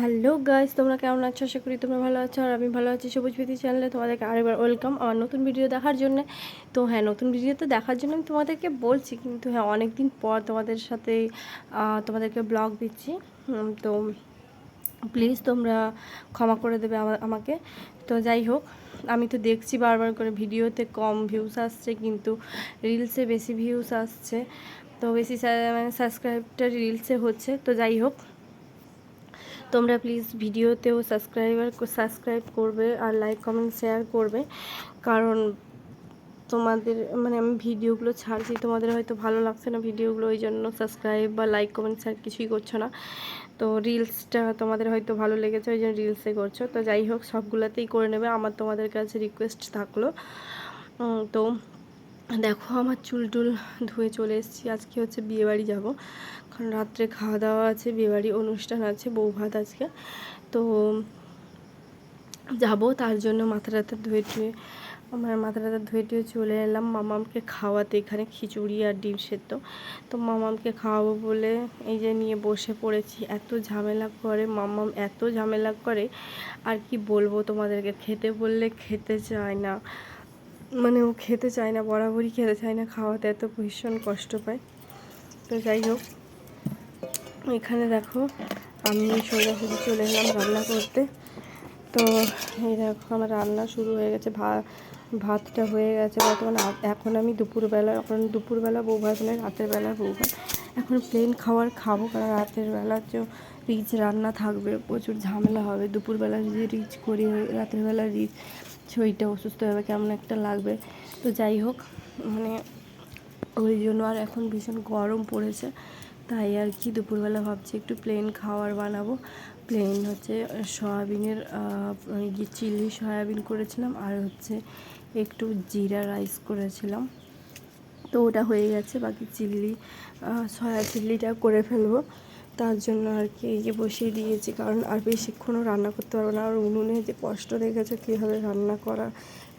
Hello guys, তোমরা কেমন আছো? আশা করি তোমরা ভালো আছো আর আমি ভালো আছি সবুজ বিধি চ্যানেলে। তোমাদেরকে আরেকবার ওয়েলকাম আমার নতুন ভিডিও দেখার জন্য। তো হ্যাঁ নতুন ভিডিও তো দেখার জন্য আমি তোমাদেরকে বলছি, কিন্তু হ্যাঁ অনেক দিন পর তোমাদের সাথে তোমাদেরকে ব্লগ দিচ্ছি। তো প্লিজ তোমরা ক্ষমা করে দেবে আমা- আমাকে। তো যাই হোক, আমি তো দেখছি বারবার করে ভিডিওতে কম ভিউস আসছে, কিন্তু রিলসে বেশি ভিউস আসছে। তো বেশি মানে সাবস্ক্রাইবটা রিলসে হচ্ছে। তো যাই হোক তোমরা প্লিজ ভিডিওতেও সাবস্ক্রাইবার সাবস্ক্রাইব করবে আর লাইক কমেন্ট শেয়ার করবে। কারণ তোমাদের মানে আমি ভিডিওগুলো ছাড়ছি, তোমাদের হয়তো ভালো লাগছে না ভিডিওগুলো, ওই জন্য সাবস্ক্রাইব বা লাইক কমেন্ট শেয়ার কিছুই করছ না। তো রিলসটা তোমাদের হয়তো ভালো লেগেছে, ওই জন্য রিলসে করছ। তো যাই হোক, সবগুলোতেই করে নেবে। আমার তোমাদের কাছে রিকোয়েস্ট থাকল। তো দেখো, আমার চুল টুল ধুয়ে চলে এসেছি। আজকে হচ্ছে বিয়েবাড়ি যাব। রাত্রে খাওয়া দাওয়া আছে, বিয়েবাড়ি অনুষ্ঠান আছে বউ ভাত আজকে। তো যাব, তার জন্য মাথা টাথা ধুয়ে টুয়ে আমার মাথা টাথা ধুয়ে টুয়ে চলে এলাম মামামকে খাওয়াতে এখানে খিচুড়ি আর ডিম সেদ্ধ। তো মামামকে খাওয়াবো বলে এই যে নিয়ে বসে পড়েছি, এত ঝামেলা করে, মামাম এত ঝামেলা করে, আর কি বলব তোমাদেরকে, খেতে বললে খেতে চায় না। মানে ও খেতে চায় না, বরাবরই খেতে চায় না, খাওয়াতে এত ভীষণ কষ্ট পায়। তো যাই হোক এখানে দেখো, আমি সোজাসুজি চলে এলাম রান্না করতে। তো এই দেখো, আমার রান্না শুরু হয়ে গেছে ভাত ভাতটা হয়ে গেছে বর্তমানে। এখন আমি দুপুরবেলা, এখন দুপুরবেলা বউ ভাত নয় রাতের বেলা বউ ভাত। এখন প্লেন খাবার খাব, কারণ রাতের বেলা যে রিচ রান্না থাকবে, প্রচুর ঝামেলা হবে। দুপুরবেলা যদি রিচ করি, রাতের বেলা রিচ শরীরটা অসুস্থ হবে, কেমন একটা লাগবে। তো যাই হোক মানে ওই জন্য আর এখন ভীষণ গরম পড়েছে। তাই আর কি দুপুরবেলা ভাবছি একটু প্লেন খাওয়ার বানাবো। প্লেন হচ্ছে সয়াবিনের চিলি সয়াবিন করেছিলাম আর হচ্ছে একটু জিরা রাইস করেছিলাম। তো ওটা হয়ে গেছে, বাকি চিল্লি সয়া চিল্লিটা করে ফেলব। তার জন্য আর কি এই যে বসিয়ে দিয়েছি, কারণ আর বেশিক্ষণও রান্না করতে পারব না। আর উনুনে যে কষ্ট দেখেছ কীভাবে রান্না করা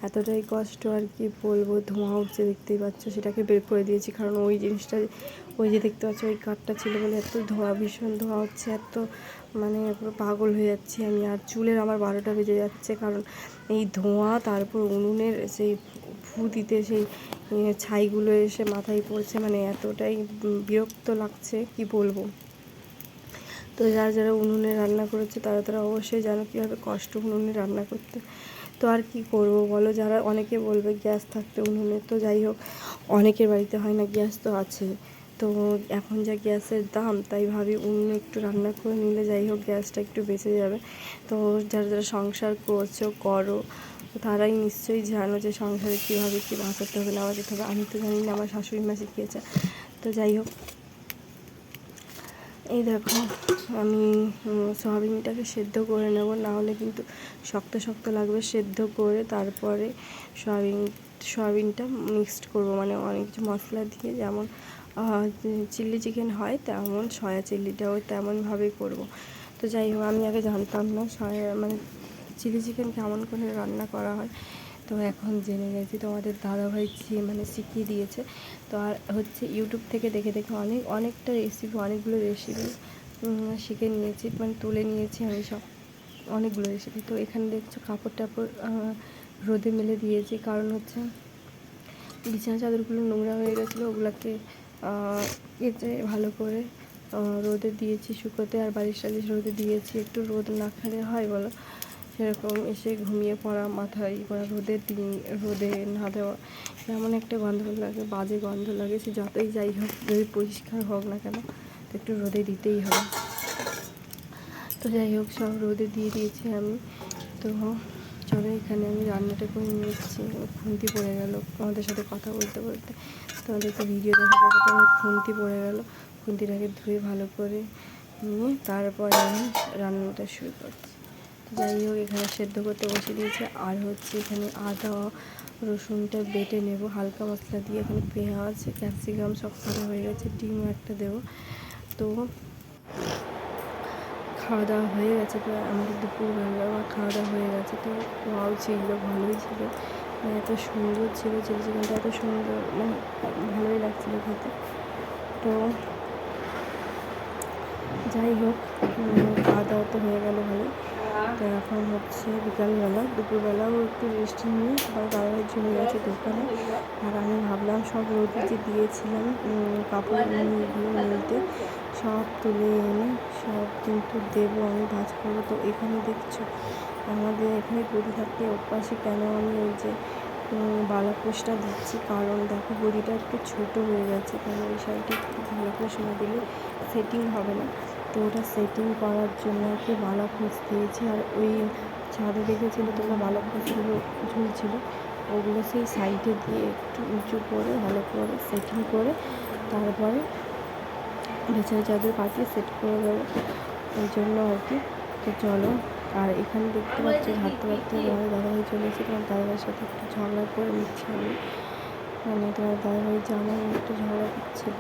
এতটাই কষ্ট আর কি বলব, ধোঁয়া উঠছে দেখতেই পাচ্ছ, সেটাকে বের করে দিয়েছি। কারণ ওই জিনিসটা, ওই যে দেখতে পাচ্ছ, ওই কাঠটা ছিল বলে এত ধোঁয়া, ভীষণ ধোঁয়া হচ্ছে এত মানে পুরো পাগল হয়ে যাচ্ছি আমি। আর চুলের আমার বারোটা বেজে যাচ্ছে, কারণ এই ধোঁয়া, তারপর উনুনের সেই ফু দিতে সেই ছাইগুলো এসে মাথায় পড়ছে মানে এতটাই বিরক্ত লাগছে, কি বলব। তো যারা যারা উনুনে রান্না করেছে, তারা তারা অবশ্যই জানো কীভাবে কষ্ট উনুনে রান্না করতে। তো আর কি করব বলো? যারা অনেকে বলবে গ্যাস থাকতে উনুনে, তো যাই হোক, অনেকের বাড়িতে হয় না গ্যাস তো আছে। তো এখন যা গ্যাসের দাম, তাই ভাবি উনুনে একটু রান্না করে নিলে যাই হোক, গ্যাসটা একটু বেঁচে যাবে। তো যারা যারা সংসার করছ, করো, তারাই নিশ্চয়ই জানো যে সংসারে কীভাবে কী বাঁচাতে হবে না বাঁচাতে হবে। আমি তো জানি না, আমার শাশুড়ি মা শিখিয়েছে। তো যাই হোক এই দেখো, আমি সয়াবিনটাকে সেদ্ধ করে নেব না হলে কিন্তু শক্ত শক্ত লাগবে সেদ্ধ করে তারপরে সয়াবিন, সয়াবিনটা মিক্সড করব। মানে অনেক কিছু মশলা দিয়ে যেমন চিলি চিকেন হয় তেমন সয়া চিল্লিটাও তেমনভাবেই করব। তো যাই হোক, আমি আগে জানতাম না সয়া মানে চিলি চিকেন কেমন করে রান্না করা হয়। তো এখন জেনে গেছি তোমাদের দাদাভাই মানে শিখিয়ে দিয়েছে। তো আর হচ্ছে ইউটিউব থেকে দেখে দেখে অনেক, অনেকটা রেসিপি অনেকগুলো রেসিপি শিখে নিয়েছি মানে তুলে নিয়েছি আমি সব, অনেকগুলো রেসিপি তো এখানে দেখছ কাপড় টাপড় রোদে মেলে দিয়েছি। কারণ হচ্ছে বিছানা চাদরগুলো নোংরা হয়ে গেছিল, ওগুলোকে কেচে ভালো করে রোদে দিয়েছি শুকোতে। আর বালিশ টালিশ রোদে দিয়েছি, একটু রোদ না খেলে হয় বলো। সেরকম এসে ঘুমিয়ে পড়া, মাথায় করা রোদে দিন, রোদে না দেওয়া, এমন একটা গন্ধ লাগে, বাজে গন্ধ লাগে, সে যতই যাই হোক, যদি পরিষ্কার হোক না কেন, তো একটু রোদে দিতেই হবে। তো যাই হোক, সব রোদে দিয়ে দিয়েছি আমি। তো চলো এখানে আমি রান্নাটা করে নিয়েছি খুন্তি পড়ে গেল আমাদের সাথে কথা বলতে বলতে। তোমাদেরকে ভিডিও দেখা আমার খুন্তি পড়ে গেল। খুন্তিটাকে ধুয়ে ভালো করে নিয়ে তারপরে আমি রান্নাটা শুরু করছি। তো যাই হোক, এখানে সেদ্ধ করতে বসে দিয়েছে। আর হচ্ছে এখানে আদা, রসুনটা বেটে নেব, হালকা মশলা দিয়ে। এখানে পেঁয়াজ, ক্যাপসিকাম সব করা হয়ে গেছে ডিমও একটা দেবো। তো খাওয়া দাওয়া হয়ে গেছে তো, আমাদের দুপুরবেলা আমার খাওয়া দাওয়া হয়ে গেছে তো, ওয়াও ছিল, ভালোই ছিল। মানে এত সুন্দর ছিল চিলি চিকেনটা এত সুন্দর মানে ভালোই লাগছিল খেতে। তো যাই হোক উম, খাওয়া দাওয়া তো হয়ে গেল এখন হচ্ছে বিকালবেলা দুপুরবেলাও একটু রেস্ট নিয়ে আবার দাদাভাই চলে গেছে দোকানে। আর আমি ভাবলাম সব রোদে যে দিয়েছিলাম কাপড় মেলতে। সব তুলে এনে সব কিন্তু দেবো, আমি ভাজ করব। তো এখানে দেখছ, আমাদের এখানে গড়ি থাকতে অভ্যাসে কেন আমি ওই যে বালাপোষটা দিচ্ছি? কারণ দেখো গড়িটা একটু ছোট হয়ে গেছে কারণ সাইডে একটু বালাপোষ না দিলে সেটিং হবে না। তো ওটা সেটিং করার জন্য কি খোঁজ দিয়েছি। আর ওই ছাদে দেখেছিল তোমরা বালাপোষগুলো ঝুলছিল? ওগুলো সেই সাইডে দিয়ে একটু উঁচু করে, ভালো করে সেটিং করে, তারপরে বেচারি চাদর পাতিয়ে সেট করে দেবো। ওই জন্য আর কি। তো চলো, আর এখানে দেখতে পাচ্ছি হাঁটতে হাঁটতে তোমার দাদাভাই চলে এসে তোমার দাদাভাইয়ের সাথে একটু ঝগড়া করে নিচ্ছি আমি। মানে তোমার দাদাভাই জামা নিয়ে একটু ঝগড়া করছিল।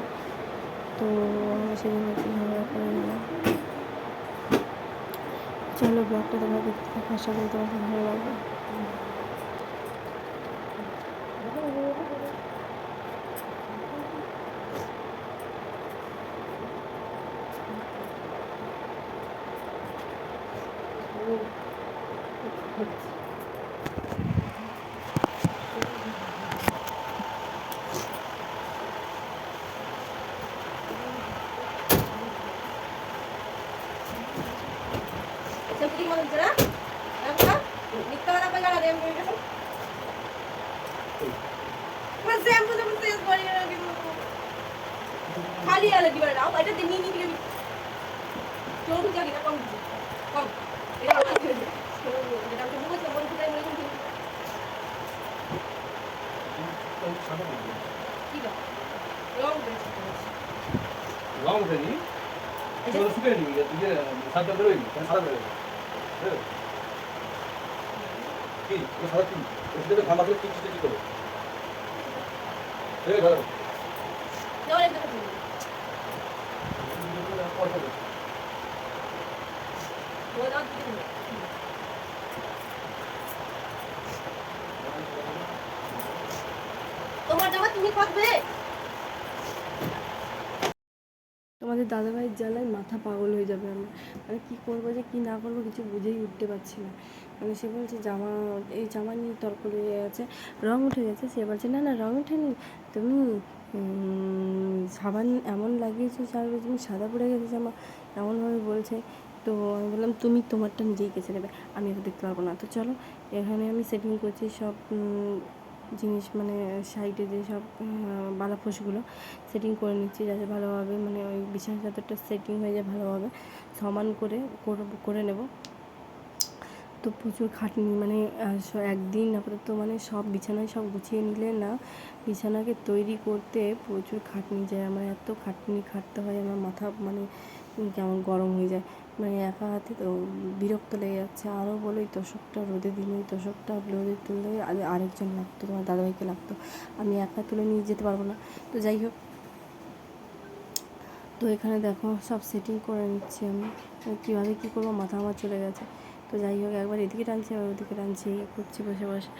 তো আমি সেদিন একটু ঝগড়া করে নিলাম। চলো ব্লগটা তোমরা দেখতে আশা করি তোমাকে ভালো লাগবে সেফটি মনে হচ্ছে না দেখো মিথ্যা কথা কই গেল রে আমি গেছে মানে শ্যাম্পু যখন শেষ করি না কি খালি আলে দিবার দাও এটা দিন নিয়ে নিবি চোখ জাগি না কম দিছি। কম। এটা আমার দিবে এটা তো বুঝতে বল কোথায় মরে গেছে কি দাও? রং উঠেনি এই যে তোর শুকিয়ে নিবি তুই সাদা বেরোয়নি কেন সাদা বেরোয় কি? ও সাদা কি? ওর সাথে ঘাম আসলে কি কি করবে? এই ধরো তোমাদের দাদাভাইয়ের জ্বালায় মাথা পাগল হয়ে যাবে আমি মানে কী করব যে, কী না করব কিছু বুঝেই উঠতে পারছি না। মানে সে বলছে, জামা, এই জামা নিয়ে তর্ক লেগে গেছে রং উঠে গেছে, সে বলছে, না না, রং ওঠেনি। তুমি সাবান এমন লাগিয়েছো সারা তুমি সাদা পড়ে গেছে জামা এমনভাবে বলছে। তো আমি বললাম, তুমি তোমারটা নিজেই কেছে নেবে আমি এটা দেখতে পারব না। তো চলো, এখানে আমি সেটিং করছি সব জিনিস মানে সাইডে যে সব বালাফোসগুলো সেটিং করে নিচ্ছি যাতে ভালোভাবে মানে ওই বিছানা চাদরটা সেটিং হয়ে যায় ভালোভাবে। সমান করে করে নেব। তো প্রচুর খাটনি মানে একদিন আপাতত মানে সব বিছানায় সব গুছিয়ে নিলে না, বিছানাকে তৈরি করতে প্রচুর খাটনি যায়। আমার এত খাটনি খাটতে হয়, আমার মাথা মানে কেমন গরম হয়ে যায়। মানে একা হাতে তো বিরক্ত লেগে যাচ্ছে। আরও বলো এই তোষকটা রোদে দিলে তোষকটা রোদে তুললে আরে- আরেকজন লাগতো, তোমার দাদাভাইকে লাগতো। আমি একা তুলে নিয়ে যেতে পারব না। তো যাই হোক। তো এখানে দেখো, সব সেটিং করে নিচ্ছি আমি। কীভাবে কী করব? মাথা আমার চলে গেছে। তো যাই হোক, একবার এদিকে টানছি একবার ওদিকে টানছি করছি বসে বসে।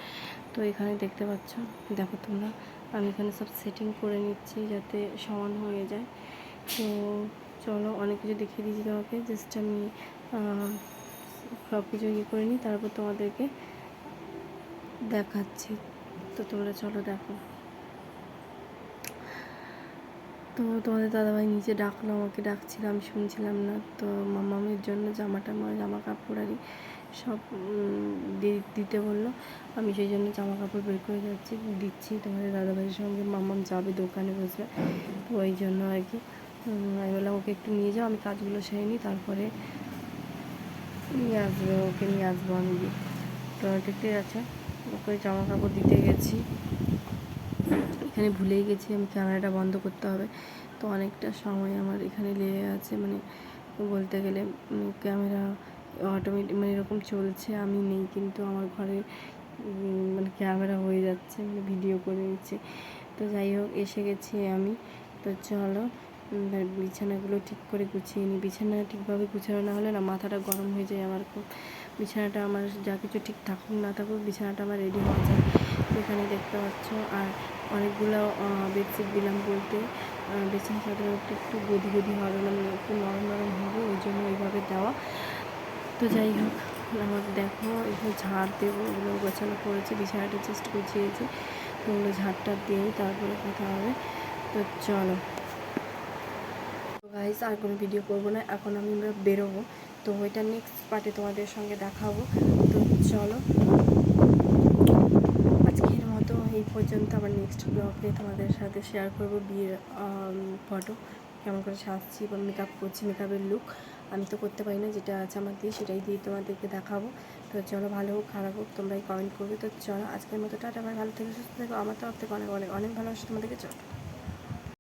তো এখানে দেখতে পাচ্ছ, দেখো তোমরা, আমি এখানে সব সেটিং করে নিচ্ছি যাতে সমান হয়ে যায়। তো চলো, অনেক কিছু দেখিয়ে দিয়েছি তোমাকে জাস্ট আমি সব কিছু ইয়ে করে নিই, তারপর তোমাদেরকে দেখাচ্ছি। তো তোমরা চলো, দেখো। তো তোমাদের দাদাভাই নিচে ডাকলো, আমাকে ডাকছিল আমি শুনছিলাম না। তো মামামের জন্য জামাটা জামা কাপড় আরই সব দিতে বলল। আমি সেই জন্য জামা কাপড় বের করে যাচ্ছি, দিচ্ছি। তোমাদের দাদাভাইয়ের সঙ্গে মামাম যাবে, দোকানে বসবে। তো ওই জন্য আর কি। আমি বললাম, ওকে একটু নিয়ে যাও, আমি কাজগুলো সেরে নিই, তারপরে নিয়ে আসবে, ওকে নিয়ে আসব আমি তো দেখতে যাচ্ছে ওকে জামা কাপড় দিতে গেছি। এখানে ভুলেই গেছি আমি ক্যামেরাটা বন্ধ করতে হবে। তো অনেকটা সময় আমার এখানে লেগে আছে মানে বলতে গেলে ক্যামেরা অটোমেটিক মানে এরকম চলছে আমি নেই কিন্তু আমার ঘরে মানে ক্যামেরা হয়ে যাচ্ছে মানে ভিডিও করে নিচ্ছে তো যাই হোক এসে গেছি আমি। তো চলো উম, বিছানাগুলো ঠিক করে গুছিয়ে নিই। বিছানা ঠিকভাবে গুছানো না হলে না মাথাটা গরম হয়ে যায় আমার খুব। বিছানাটা আমার যা কিছু ঠিক থাকুক না থাকুক বিছানাটা আমার রেডি হওয়া যায়। এখানে দেখতে পাচ্ছ আর অনেকগুলো বেডশিট দিলাম বলতে বিছানা চাদর একটু গদি গদি হবে মানে একটু নরম নরম হবে, ওই জন্য ওইভাবে দেওয়া। তো যাই হোক, আমাদের দেখো এখানে ঝাড় দেবো, এগুলো গোছানো করেছি, বিছানাটা জাস্ট গুছিয়েছি তো ওগুলো ঝাড়টা দিয়ে তারপরে কথা হবে। তো চলো। গাইস আর কোনো ভিডিও করব না, এখন আমি আমরা বেরোবো। তো ওইটা নেক্সট পার্টে তোমাদের সঙ্গে দেখাবো। তো চলো। পর্যন্ত আমার নেক্সট ব্লগ নিয়ে তোমাদের সাথে শেয়ার করব বিয়ের ফটো কেমন করে সাজছি বা মেকআপ করছি মেকআপের লুক আমি তো করতে পারি না, যেটা আছে আমার দিয়ে সেটাই দিয়ে তোমাদেরকে দেখাবো। তো চলো, ভালো হোক, খারাপ হোক, তোমরাই কমেন্ট করবে। তো চলো, আজকের মতো টাটা, ভাই। ভালো থেকে, সুস্থ থাকো। আমার তরফ থেকে অনেক অনেক অনেক ভালোবাসা তোমাদেরকে। চলো।